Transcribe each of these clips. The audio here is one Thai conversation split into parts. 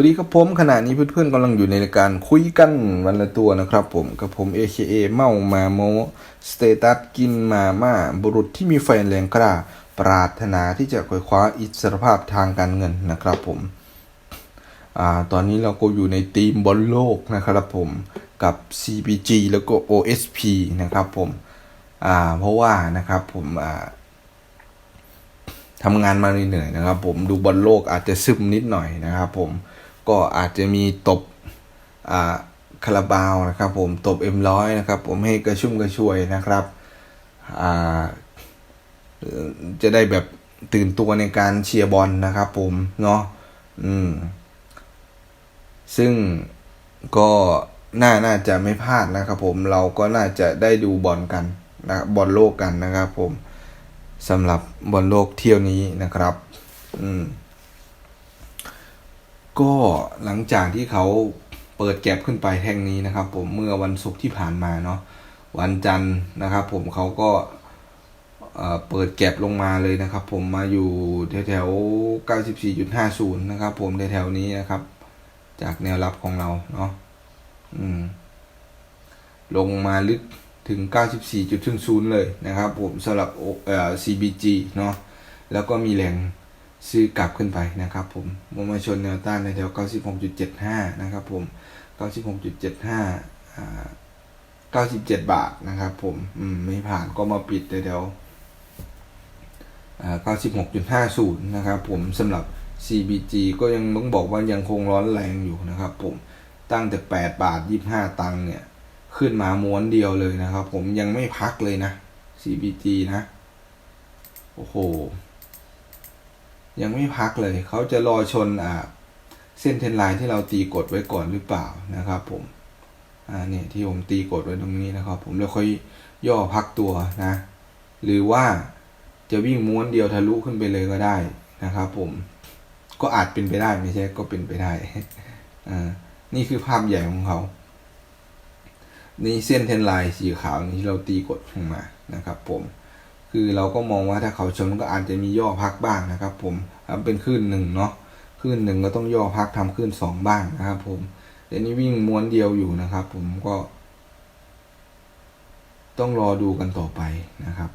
สวัสดีครับผมขณะนี้เพื่อนๆกำลังอยู่ในรายการคุยกันวันละตัวนะครับผมกับผม AKA เมามาโมสเตตัสกินมาม่าบุรุษที่มีไฟแรงกล้า ปรารถนาที่จะคว้คว้าอิสรภาพทางการเงินนะครับผมอ่าตอนนี้เราก็อยู่ในทีมบอลโลกนะครับผมกับ CPG แล้วก็ OSP นะครับผมอ่าเพราะว่านะครับผมอ่าทำงานมาเหนื่อยๆนะครับผมดูบอลโลกอาจจะซึมนิดหน่อยนะครับผม ก็อาจจะมีตบอ่าคาราบาวนะครับผมตบเอ็มร้อยนะครับผมให้กระชุ่มกระชวยนะครับอ่าจะได้แบบตื่นตัวในการเชียร์บอลนะครับผมเนาะอืมซึ่งก็น่าน่าจะไม่พลาดนะครับผมเราก็น่าจะได้ดูบอลกันนะบอลโลกกันนะครับผมสำหรับบอลโลกเที่ยวนี้นะครับ อืม ก็หลังจากที่เขาเปิดแก็บขึ้นไปแท่งนี้นะครับ ผมเมื่อวันศุกร์ที่ผ่านมาเนาะวันจันทร์นะครับ ผมเขาก็เปิดแก็บลงมาเลยนะครับ ผมมาอยู่แถวแถว94.50 นะครับ ผมแถวๆนี้นะครับ จากแนวรับของเราเนาะอืม ลงมาลึกถึง 94.00 เลยนะครับ ผมสำหรับเอ่อ CBG เนาะแล้วก็มีแรง ซื้อกลับขึ้นไปนะครับผมมมาชนแนวต้านในแถว 96.75 นะครับผม 96.75 97 บาทนะครับผมอืมไม่ผ่านก็มาปิดแถว96.50 นะครับผมสำหรับ CBG ก็ยังต้องบอกว่ายังคงร้อนแรงอยู่นะครับผมตั้งแต่ 8 บาท 25 ตังค์เนี่ย ขึ้นมาม้วนเดียวเลยนะครับผมยังไม่พักเลยนะ CBG นะ โอ้โห ยังไม่พักเลย เขาจะรอชนอ่าเส้นเทนไลน์ที่เราตีกดไว้ก่อนหรือเปล่านะครับผมอ่าเนี่ยที่ผมตีกดไว้ตรงนี้นะครับ ผมแล้วค่อยย่อพักตัวนะ หรือว่าจะวิ่งม้วนเดียวทะลุขึ้นไปเลยก็ได้นะครับ ผมก็อาจเป็นไปได้ไม่ใช่ก็เป็นไปได้อ่านี่คือภาพใหญ่ของเขา นี่เส้นเทนไลน์สีขาวนี้ที่เราตีกดลงมานะครับ ผม คือเราก็มองว่าถ้าเขาชนก็อาจจะมีย่อพักบ้างนะครับ ผมเป็นคลื่นหนึ่งเนาะคลื่นหนึ่งก็ต้องย่อพักทำคลื่นสองบ้างนะครับ ผมแต่นี่วิ่งม้วนเดียวอยู่นะครับ ผมก็ ต้องรอดูกันต่อไปนะครับ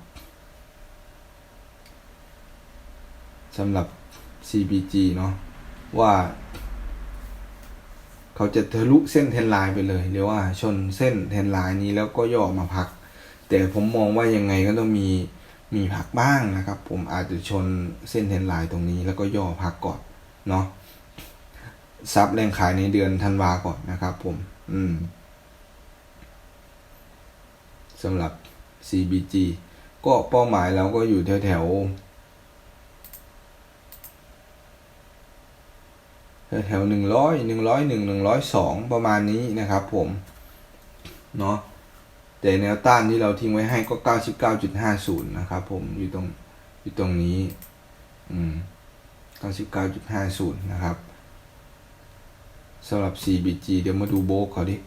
สำหรับ CBG เนาะว่า เขาจะทะลุเส้นเทนไลน์ไปเลยหรือว่าชนเส้นเทนไลน์นี้แล้วก็ย่อมาพัก แต่ผมมองว่ายังไงก็ต้องมี มีพักบ้างนะครับ ผมอาจจะชนเส้นเทนไลน์ตรงนี้ แล้วก็ย่อพักก่อนเนาะซับแรงขายในเดือนธันวาก่อนนะครับ ผม อืมสำหรับ CBG ก็เป้าหมายเราก็อยู่แถวแถวๆแถวหนึ่งร้อยหนึ่งร้อยหนึ่งหนึ่งร้อยสองประมาณนี้นะครับผม เนาะ แต่แนวต้านที่เราทิ้งไว้ให้ก็ 99.50 นะครับผมอยู่ตรงอยู่ตรงนี้อืม99.50 นะครับสำหรับ CBG เดี๋ยวมาดูโบกเขาดิ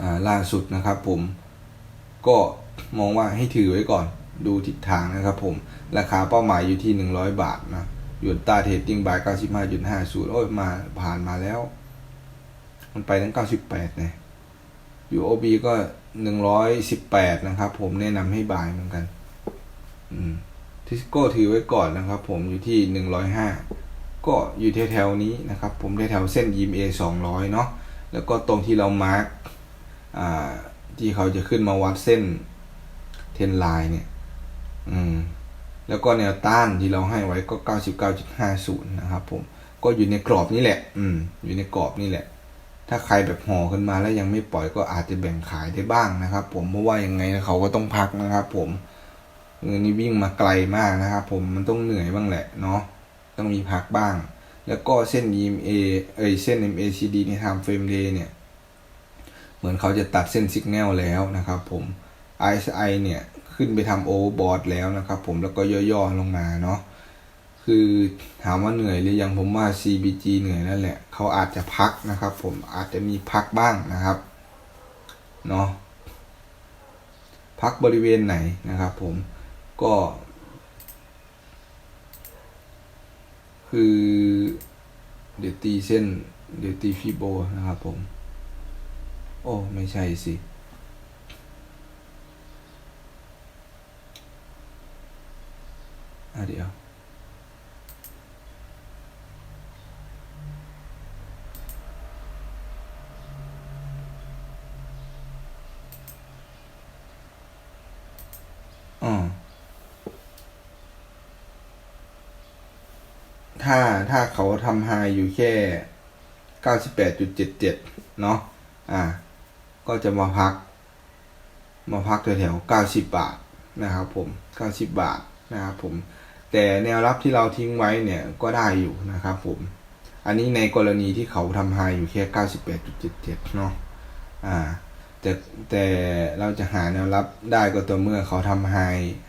อ่าล่าสุดนะครับผมก็มองว่าให้ถือไว้ก่อนดูทิศทางนะครับผม ราคาเป้าหมายอยู่ที่ 100 บาทนะหยูนต้าเทรดดิ้งบาย 95.50 โอ้ยมาผ่านมาแล้ว มันไปทั้ง 98เนี่ย UOB ก็หนึ่งร้อยสิบแปดนะครับ ผมแนะนำให้บายเหมือนกันทิสโก้ถือไว้ก่อนนะครับ ผมอยู่ที่หนึ่งร้อยห้าก็อยู่แถวๆนี้นะครับ ผมแถวๆเส้นยิมเอสองร้อยเนาะแล้วก็ตรงที่เรามาร์กที่เขาจะขึ้นมาวัดเส้นเทนไลน์เนี่ย อืม แล้วก็แนวต้านที่เราให้ไว้ก็เก้าสิบเก้าจุดห้าศูนย์นะครับผม ก็อยู่ในกรอบนี้แหละ อืม อยู่ในกรอบนี่แหละ ถ้าใครแบบห่อขึ้นมาแล้วยังไม่ปล่อยก็อาจจะแบ่งขายได้บ้างนะครับ ผมเพราะว่ายังไงเขาก็ต้องพักนะครับ ผมเงินนี้วิ่งมาไกลมากนะครับ ผมมันต้องเหนื่อยบ้างแหละเนาะต้องมีพักบ้าง แล้วก็เส้น EMA เอ้ยเส้น MACD ใน time frame day เนี่ย เหมือนเขาจะตัดเส้นสัญญาณแล้วนะครับ ผม RSI เนี่ยขึ้นไปทำโอเวอร์บอทแล้วนะครับ ผมแล้วก็ย่อๆลงมาเนาะ คือถามว่าเหนื่อยหรือยังผมว่า CBG เหนื่อยนั่นแหละเขาอาจจะพักนะครับ ผมอาจจะมีพักบ้างนะครับเนาะพักบริเวณไหนนะครับ ผมก็ คือเดี๋ยวตีเส้นเดี๋ยวตีฟิโบนะครับผม โอ้ ไม่ใช่สิอะเดี๋ยว ถ้าถ้าเขาทำไฮอยู่แค่98.77เจ็ดเจ็ดเนาะอ่า ก็จะมาพัก มาพักแถวๆ90บบาทนะครับผม90บบาทนะครับผม แต่แนวรับที่เราทิ้งไว้เนี่ยก็ได้อยู่นะครับผม อันนี้ในกรณีที่เขาทำไฮอยู่แค่98.77เจ็ดเจ็ดเนาะอ่าแต่แต่เราจะหาแนวรับได้ก็ต่อเมื่อเขาทำไฮ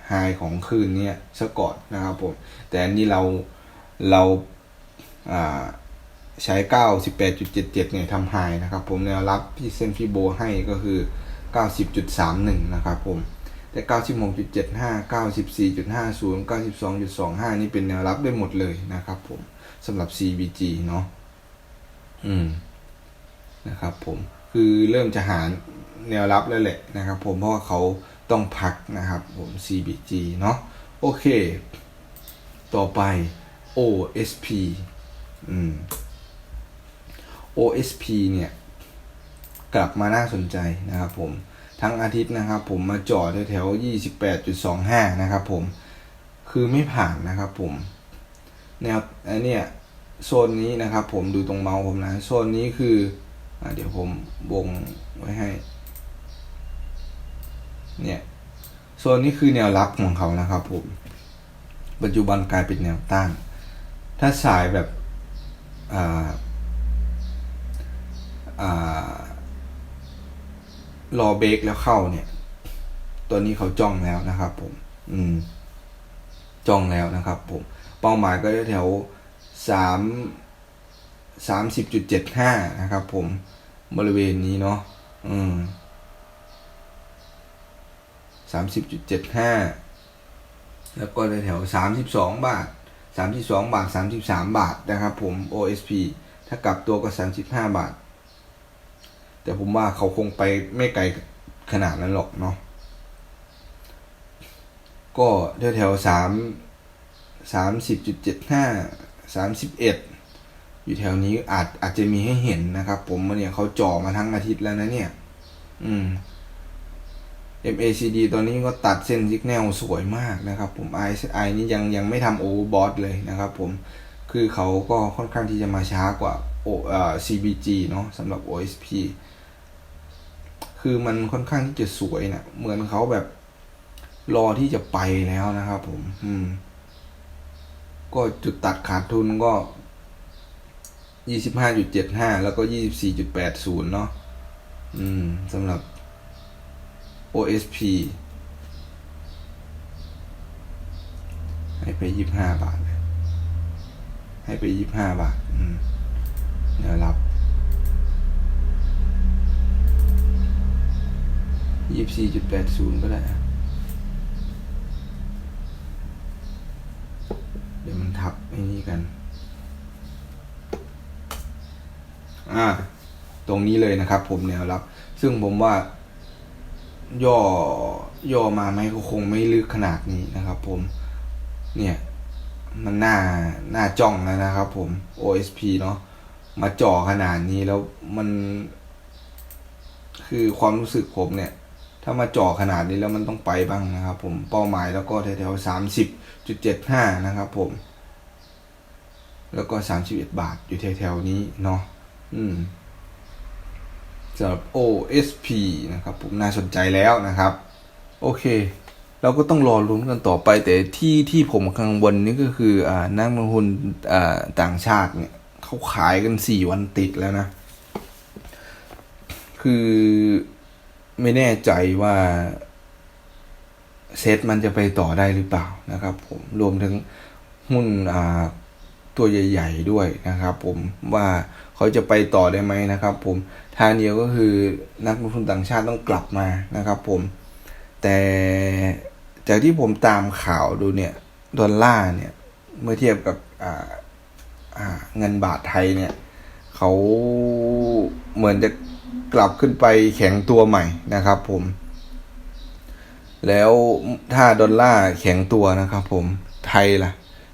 ไฮของคืนเนี้ยซะก่อนนะครับผม แต่อันนี้เรา เราอ่าใช้ 98.77เนี่ยทำไฮนะครับ ผมแนวรับที่เส้นฟิโบให้ก็คือ 90.31 นะครับผมแต่ 96.75 94.50 92.25 นี่เป็นแนวรับได้หมดเลยนะครับผมสำหรับ CBG เนาะอืมนะครับผมคือเริ่มจะหาแนวรับแล้วแหละนะครับผมเพราะว่าเขาต้องพักนะครับผม CBG เนาะโอเค ต่อไป OSP อืม OSP เนี่ย กลับมาน่าสนใจนะครับผม ทั้งอาทิตย์นะครับผมมาจอดแถวๆ28.25 นะครับผม คือไม่ผ่านนะครับผม แนวไอเนี่ยโซนนี้นะครับผมดูตรงเมาส์ผมนะ โซนนี้คืออเดี๋ยวผมวงไว้ให้ เนี่ยโซนนี้คือแนวรับของเขานะครับผม ปัจจุบันกลายเป็นแนวต้าน ถ้าสายแบบอ่าอ่ารอเบรกแล้วเข้าเนี่ย ตัวนี้เขาจ้องแล้วนะครับ ผม อืม จ้องแล้วนะครับ ผม เป้าหมายก็จะแถวสามสามสิบจุดเจ็ดห้านะครับ ผม บริเวณนี้เนาะ อืมสามสิบจุดเจ็ดห้า แล้วก็แถวสามสิบสองบาท สามสิบสองบาทสามสิบสามบาทนะครับผม OSP ถ้ากลับตัวก็สามสิบห้าบาท แต่ผมว่าเขาคงไปไม่ไกลขนาดนั้นหรอกเนาะก็แถวแถวสามสามสิบจุดเจ็ดห้าสามสิบเอ็ดอยู่แถวนี้อาจอาจจะมีให้เห็นนะครับ ผมเนี่ยเขาจ่อมาทั้งอาทิตย์แล้วนะเนี่ย อืม MACD ตอนนี้ก็ตัดเส้นซิกแนลสวยมากนะครับผม RSI นี่ยังยังไม่ทำโอเวอร์บอทเลยนะครับผม คือเขาก็ค่อนข้างที่จะมาช้ากว่า O เอ่อ CBG เนาะสำหรับ OSP คือมันค่อนข้างที่จะสวยนะเหมือนเขาแบบรอที่จะไปแล้วนะครับผม อืม ก็จุดตัดขาดทุนก็ยี่สิบห้าจุดเจ็ดห้าแล้วก็ยี่สิบสี่จุดแปดศูนย์เนาะ อืมสำหรับ OSP ให้ไปยี่ห้าบาท ให้ไปยี่ห้าบาทเดี๋ยวรับยี่สี่จุดแปดศูนย์ก็ได้ เดี๋ยวมันทับไอ้นี่กัน อ่า ตรงนี้เลยนะครับผมแนวรับ ซึ่งผมว่า ย่อย่อมาไหมก็คงไม่ลึกขนาดนี้นะครับผม เนี่ย มันหน่าหน่าจ้องแล้วนะครับผม OSP เนาะมาจ่อขนาดนี้แล้วมัน คือความรู้สึกผมเนี่ย ถ้ามาจ่อขนาดนี้แล้วมันต้องไปบ้างนะครับผมเป้าหมายแล้วก็แถวๆสามสิบจุดเจ็ดห้านะครับผม แล้วก็สามสิบเอ็ดบาทอยู่แถวๆนี้เนาะอืม สำหรับ OSP นะครับผมน่าสนใจแล้วนะครับ โอเค เราก็ต้องรอลุ้นกันต่อไป แต่ที่ที่ผมกังวลนี่ก็คืออ่านักลงทุนอ่าต่างชาติเนี่ยเขาขายกันสี่วันติดแล้วนะ คือไม่แน่ใจว่าเซตมันจะไปต่อได้หรือเปล่านะครับผมรวมถึงหุ้นอ่า ตัวใหญ่ ๆ ด้วยนะครับ ผมว่าเขาจะไปต่อได้ไหมนะครับ ผมทางเดียวก็คือนักลงทุนต่างชาติต้องกลับมานะครับ ผม แต่จากที่ผมตามข่าวดูเนี่ยดอลลาร์เนี่ยเมื่อเทียบกับเงินบาทไทยเนี่ยเขาเหมือนจะกลับขึ้นไปแข็งตัวใหม่นะครับผม แล้วถ้าดอลลาร์แข็งตัวนะครับผมไทยล่ะ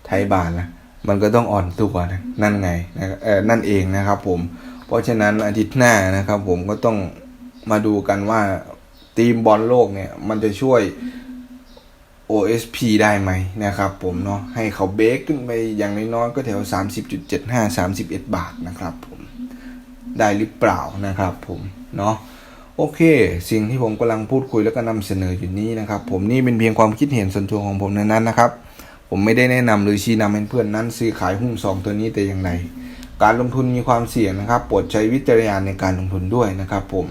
ไทยบาทล่ะ มันก็ต้องอ่อนตัวนะนั่นไงนะเออนั่นเองนะครับ ผม เพราะฉะนั้นอาทิตย์หน้านะครับ ผมก็ต้องมาดูกันว่าทีมบอลโลกเนี่ย มันจะช่วย OSP ได้ไหมนะครับ ผมเนาะให้เขาเบรกขึ้นไปอย่างน้อยๆก็แถว 30.75 31 บาทนะครับผมได้หรือเปล่านะครับผมเนาะโอเค สิ่งที่ผมกำลังพูดคุยแล้วก็นำเสนออยู่นี้นะครับ ผมนี่เป็นเพียงความคิดเห็นส่วนตัวของผมนั้นๆนะครับ ผมไม่ได้แนะนำหรือชี้นำให้เพื่อนนั้นซื้อขายหุ้นสองตัวนี้แต่อย่างใดการลงทุนมีความเสี่ยงนะครับโปรดใช้วิจารณญาณในการลงทุนด้วยนะครับผม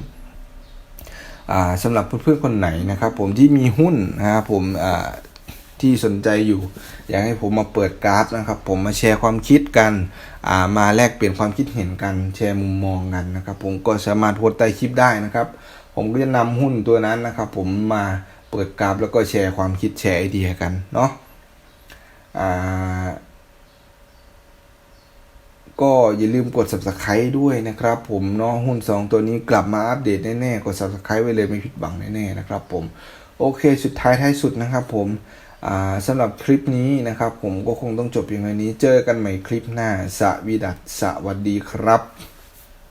อ่าสำหรับเพื่อนๆคนไหนนะครับ ผมที่มีหุ้นนะครับผมที่สนใจอยู่ อยากให้ผมมาเปิดกราฟนะครับ ผมมาแชร์ความคิดกันมาแลกเปลี่ยนความคิดเห็นกันแชร์มุมมองกันนะครับ ผมก็สามารถโพสต์ใต้คลิปได้นะครับ ผมก็จะนำหุ้นตัวนั้นนะครับ ผมมาเปิดกราฟแล้วก็แชร์ความคิดแชร์ไอเดียกันเนาะ อ่าก็อย่าลืมกด subscribe ด้วยนะครับ ผมเนาะหุ้น 2 ตัวนี้กลับมาอัปเดตแน่ๆ กด subscribe ไว้เลยไม่ผิดหวังแน่ๆนะครับผม โอเคสุดท้ายท้ายสุดนะครับผมสำหรับคลิปนี้นะครับ ผมก็คงต้องจบเพียงเท่านี้เจอกันใหม่คลิปหน้าสวีดัสสวัสดีครับ